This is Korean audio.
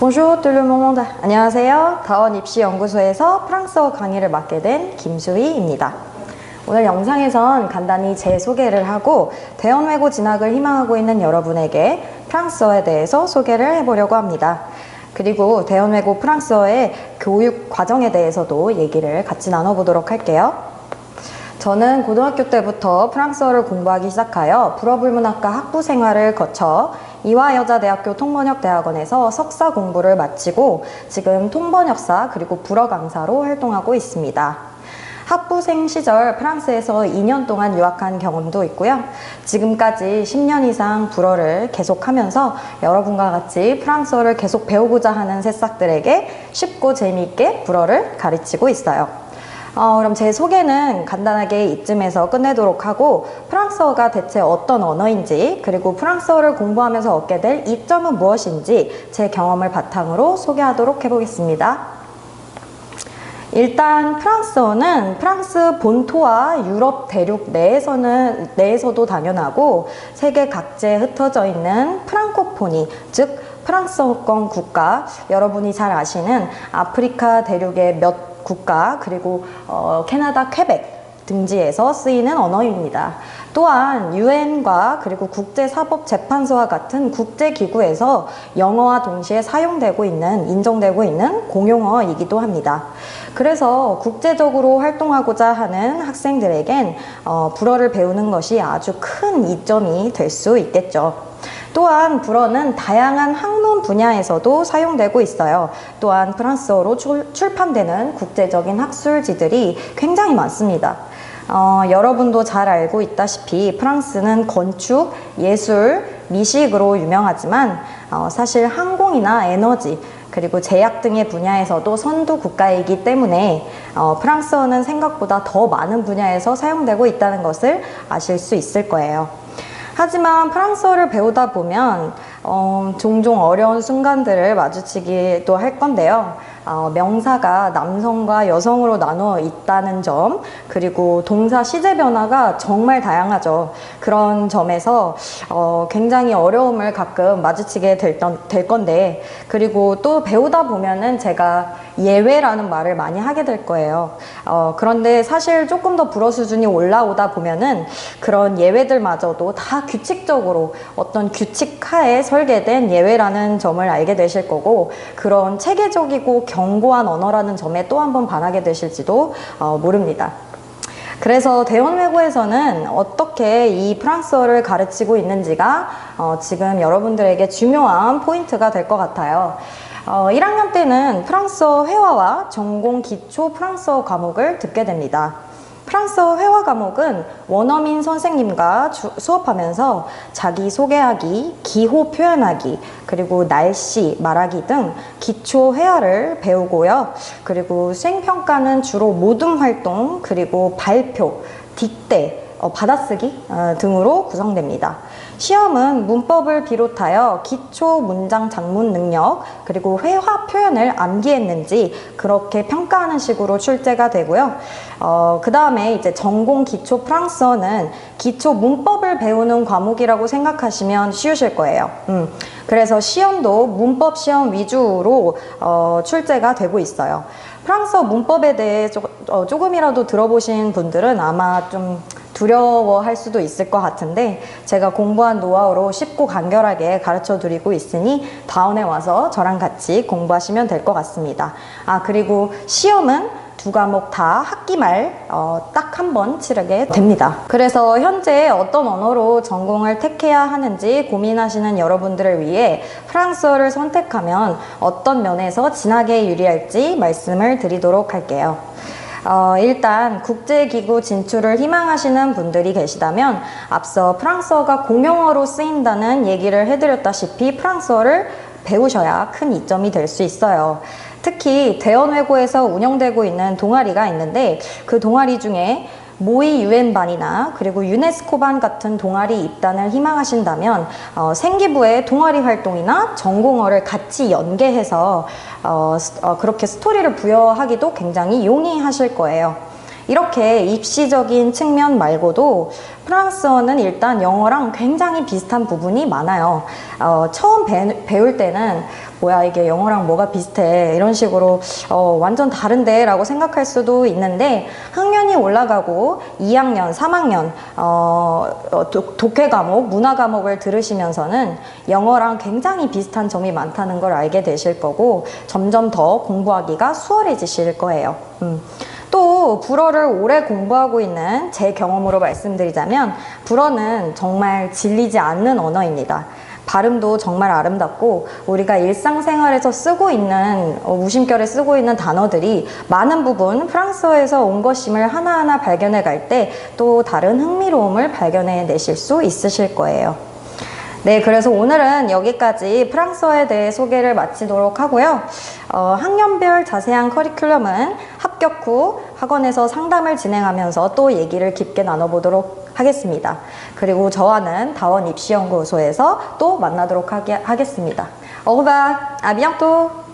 Bonjour tout le monde. 안녕하세요. 다원 입시 연구소에서 프랑스어 강의를 맡게 된 김수희입니다. 오늘 영상에선 간단히 제 소개를 하고 대원 외고 진학을 희망하고 있는 여러분에게 프랑스어에 대해서 소개를 해보려고 합니다. 그리고 대원 외고 프랑스어의 교육 과정에 대해서도 얘기를 같이 나눠보도록 할게요. 저는 고등학교 때부터 프랑스어를 공부하기 시작하여 불어불문학과 학부 생활을 거쳐 이화여자대학교 통번역대학원에서 석사 공부를 마치고 지금 통번역사 그리고 불어 강사로 활동하고 있습니다. 학부생 시절 프랑스에서 2년 동안 유학한 경험도 있고요. 지금까지 10년 이상 불어를 계속하면서 여러분과 같이 프랑스어를 계속 배우고자 하는 새싹들에게 쉽고 재미있게 불어를 가르치고 있어요. 어, 그럼 제 소개는 간단하게 이쯤에서 끝내도록 하고 프랑스어가 대체 어떤 언어인지 그리고 프랑스어를 공부하면서 얻게 될 이점은 무엇인지 제 경험을 바탕으로 소개하도록 해보겠습니다. 일단 프랑스어는 프랑스 본토와 유럽 대륙 내에서는 내에서도 당연하고 세계 각지에 흩어져 있는 프랑코포니 즉 프랑스어권 국가 여러분이 잘 아시는 아프리카 대륙의 몇 국가 그리고 어, 캐나다 퀘벡 등지에서 쓰이는 언어입니다. 또한 유엔과 그리고 국제사법재판소와 같은 국제기구에서 영어와 동시에 사용되고 있는 인정되고 있는 공용어이기도 합니다. 그래서 국제적으로 활동하고자 하는 학생들에겐 어, 불어를 배우는 것이 아주 큰 이점이 될 수 있겠죠. 또한 불어는 다양한 학문 분야에서도 사용되고 있어요. 또한 프랑스어로 출, 출판되는 국제적인 학술지들이 굉장히 많습니다. 어, 여러분도 잘 알고 있다시피 프랑스는 건축, 예술, 미식으로 유명하지만 어, 사실 항공이나 에너지 그리고 제약 등의 분야에서도 선두 국가이기 때문에 어, 프랑스어는 생각보다 더 많은 분야에서 사용되고 있다는 것을 아실 수 있을 거예요. 하지만 프랑스어를 배우다 보면 어, 종종 어려운 순간들을 마주치기도 할 건데요. 어, 명사가 남성과 여성으로 나누어 있다는 점, 그리고 동사 시제 변화가 정말 다양하죠. 그런 점에서 어, 굉장히 어려움을 가끔 마주치게 될, 될 건데, 그리고 또 배우다 보면은 제가 예외라는 말을 많이 하게 될 거예요. 어, 그런데 사실 조금 더 불어 수준이 올라오다 보면은 그런 예외들마저도 다 규칙적으로 어떤 규칙 하에 설계된 예외라는 점을 알게 되실 거고 그런 체계적이고 견고한 언어라는 점에 또 한 번 반하게 되실지도 어, 모릅니다. 그래서 대원외고에서는 어떻게 이 프랑스어를 가르치고 있는지가 어, 지금 여러분들에게 중요한 포인트가 될 것 같아요. 어, 1학년 때는 프랑스어 회화와 전공 기초 프랑스어 과목을 듣게 됩니다. 프랑스어 회화 과목은 원어민 선생님과 주, 수업하면서 자기 소개하기, 기호 표현하기, 그리고 날씨, 말하기 등 기초 회화를 배우고요. 그리고 수행평가는 주로 모둠 활동, 그리고 발표, 딕대, 어, 받아쓰기 어, 등으로 구성됩니다. 시험은 문법을 비롯하여 기초 문장 작문 능력 그리고 회화 표현을 암기했는지 그렇게 평가하는 식으로 출제가 되고요. 어, 그 다음에 이제 전공 기초 프랑스어는 기초 문법을 배우는 과목이라고 생각하시면 쉬우실 거예요. 음, 그래서 시험도 문법 시험 위주로 어, 출제가 되고 있어요. 프랑스어 문법에 대해 조, 어, 조금이라도 들어보신 분들은 아마 좀 두려워할 수도 있을 것 같은데 제가 공부한 노하우로 쉽고 간결하게 가르쳐 드리고 있으니 다운에 와서 저랑 같이 공부하시면 될 것 같습니다. 아 그리고 시험은 두 과목 다 학기 말 어, 딱 한 번 치르게 됩니다. 그래서 현재 어떤 언어로 전공을 택해야 하는지 고민하시는 여러분들을 위해 프랑스어를 선택하면 어떤 면에서 진학에 유리할지 말씀을 드리도록 할게요. 어, 일단 국제기구 진출을 희망하시는 분들이 계시다면 앞서 프랑스어가 공용어로 쓰인다는 얘기를 해드렸다시피 프랑스어를 배우셔야 큰 이점이 될 수 있어요. 특히 대원외고에서 운영되고 있는 동아리가 있는데 그 동아리 중에 모의 유엔반이나 그리고 유네스코반 같은 동아리 입단을 희망하신다면 어, 생기부의 동아리 활동이나 전공어를 같이 연계해서 어, 어, 그렇게 스토리를 부여하기도 굉장히 용이하실 거예요. 이렇게 입시적인 측면 말고도 프랑스어는 일단 영어랑 굉장히 비슷한 부분이 많아요. 어, 처음 배, 배울 때는 뭐야 이게 영어랑 뭐가 비슷해 이런 식으로 어, 완전 다른데 라고 생각할 수도 있는데 학년이 올라가고 2학년, 3학년 어, 어, 독- 독해 과목, 문화 과목을 들으시면서는 영어랑 굉장히 비슷한 점이 많다는 걸 알게 되실 거고 점점 더 공부하기가 수월해지실 거예요. 음. 또 불어를 오래 공부하고 있는 제 경험으로 말씀드리자면 불어는 정말 질리지 않는 언어입니다. 발음도 정말 아름답고 우리가 일상생활에서 쓰고 있는 어, 무심결에 쓰고 있는 단어들이 많은 부분 프랑스어에서 온 것임을 하나하나 발견해 갈 때 또 다른 흥미로움을 발견해 내실 수 있으실 거예요. 네, 그래서 오늘은 여기까지 프랑스어에 대해 소개를 마치도록 하고요. 어, 학년별 자세한 커리큘럼은 합격 후 학원에서 상담을 진행하면서 또 얘기를 깊게 나눠보도록 하겠습니다. 그리고 저와는 다원 입시연구소에서 또 만나도록 하겠습니다. Au revoir!